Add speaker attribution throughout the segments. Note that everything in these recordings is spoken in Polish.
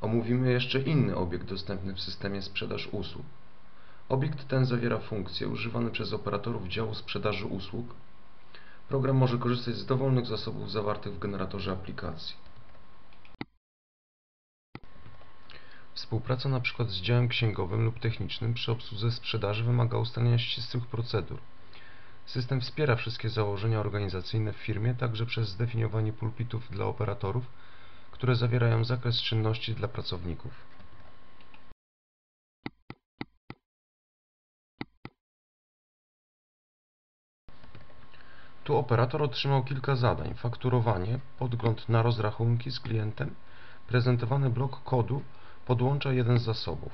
Speaker 1: omówimy jeszcze inny obiekt dostępny w systemie sprzedaż usług. Obiekt ten zawiera funkcje używane przez operatorów działu sprzedaży usług. Program może korzystać z dowolnych zasobów zawartych w generatorze aplikacji. Współpraca np. z działem księgowym lub technicznym przy obsłudze sprzedaży wymaga ustalenia ścisłych procedur. System wspiera wszystkie założenia organizacyjne w firmie, także przez zdefiniowanie pulpitów dla operatorów, które zawierają zakres czynności dla pracowników. Tu operator otrzymał kilka zadań. Fakturowanie, podgląd na rozrachunki z klientem, prezentowany blok kodu podłącza jeden z zasobów.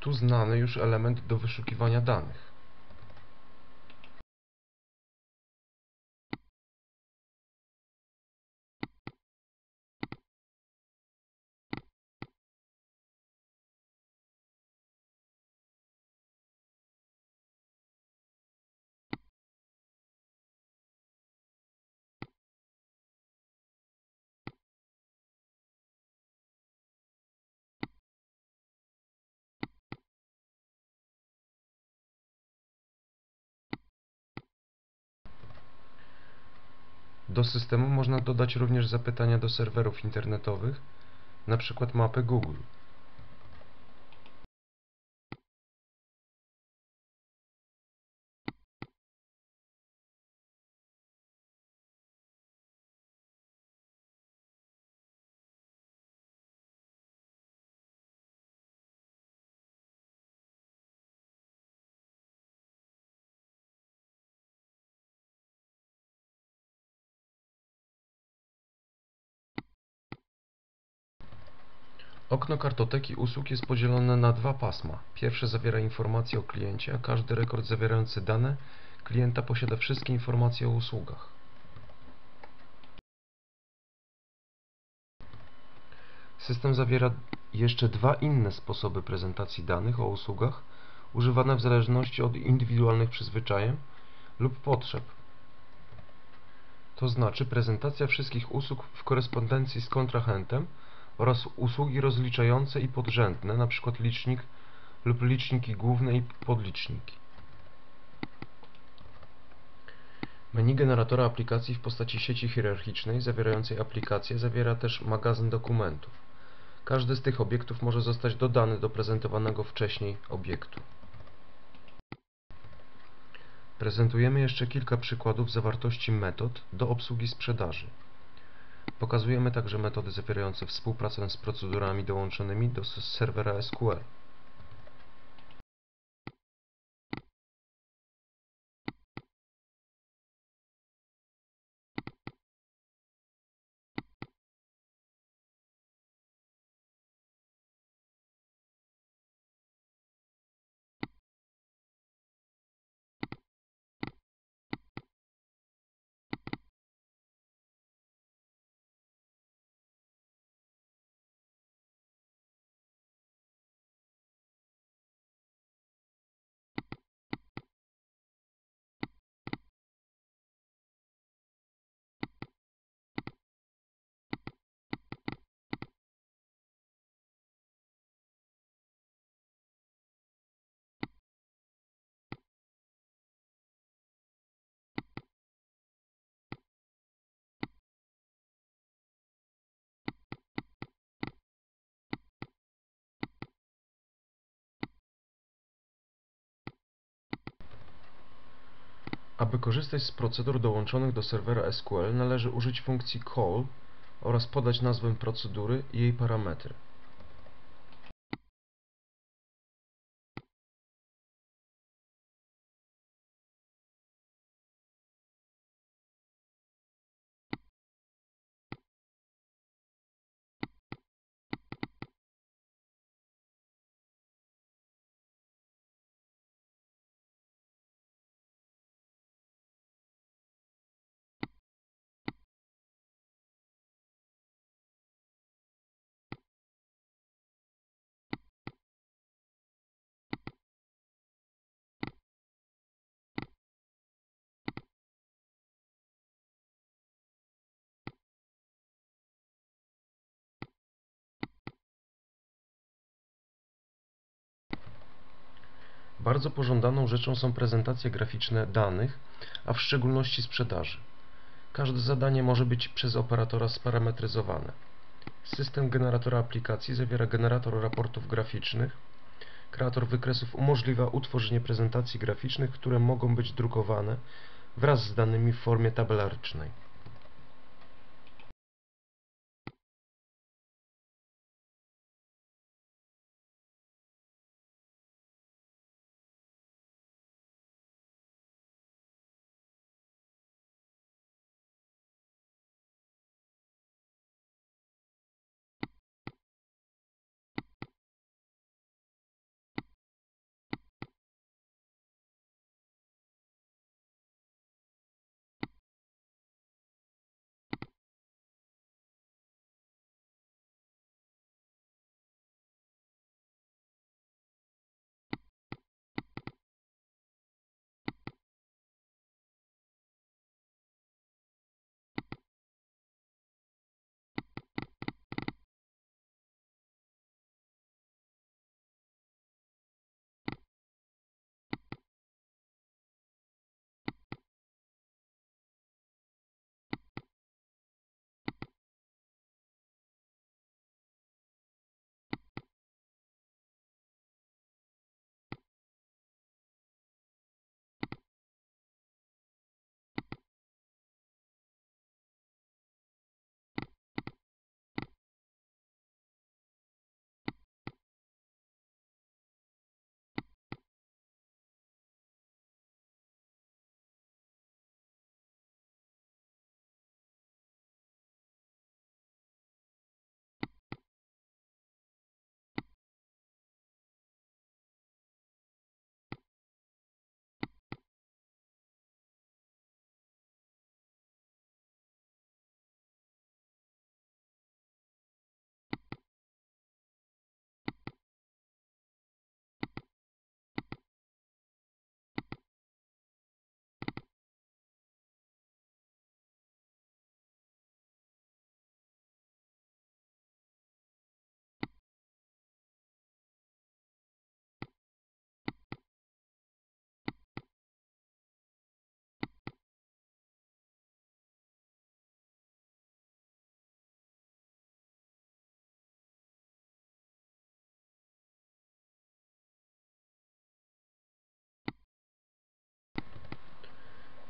Speaker 1: Tu znany już element do wyszukiwania danych. Do systemu można dodać również zapytania do serwerów internetowych, np. mapy Google. Okno kartoteki usług jest podzielone na dwa pasma. Pierwsze zawiera informacje o kliencie, a każdy rekord zawierający dane klienta posiada wszystkie informacje o usługach. System zawiera jeszcze dwa inne sposoby prezentacji danych o usługach, używane w zależności od indywidualnych przyzwyczajeń lub potrzeb. To znaczy prezentacja wszystkich usług w korespondencji z kontrahentem oraz usługi rozliczające i podrzędne, np. licznik lub liczniki główne i podliczniki. Menu generatora aplikacji w postaci sieci hierarchicznej zawierającej aplikacje zawiera też magazyn dokumentów. Każdy z tych obiektów może zostać dodany do prezentowanego wcześniej obiektu. Prezentujemy jeszcze kilka przykładów zawartości metod do obsługi sprzedaży. Pokazujemy także metody zawierające współpracę z procedurami dołączonymi do serwera SQL. Aby korzystać z procedur dołączonych do serwera SQL należy użyć funkcji call oraz podać nazwę procedury i jej parametry. Bardzo pożądaną rzeczą są prezentacje graficzne danych, a w szczególności sprzedaży. Każde zadanie może być przez operatora sparametryzowane. System generatora aplikacji zawiera generator raportów graficznych. Kreator wykresów umożliwia utworzenie prezentacji graficznych, które mogą być drukowane wraz z danymi w formie tabelarycznej.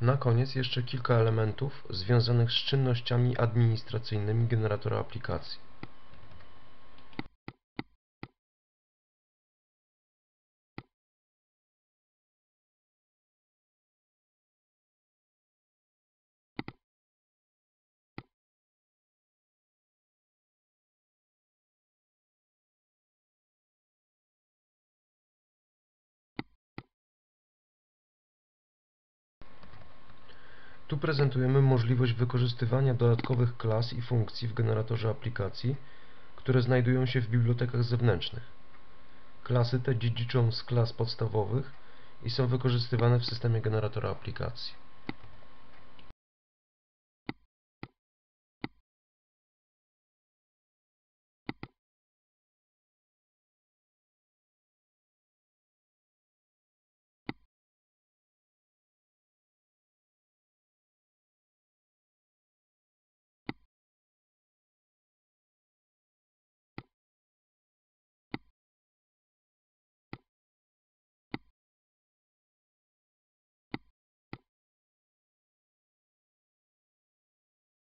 Speaker 1: Na koniec jeszcze kilka elementów związanych z czynnościami administracyjnymi generatora aplikacji. Tu prezentujemy możliwość wykorzystywania dodatkowych klas i funkcji w generatorze aplikacji, które znajdują się w bibliotekach zewnętrznych. Klasy te dziedziczą z klas podstawowych i są wykorzystywane w systemie generatora aplikacji.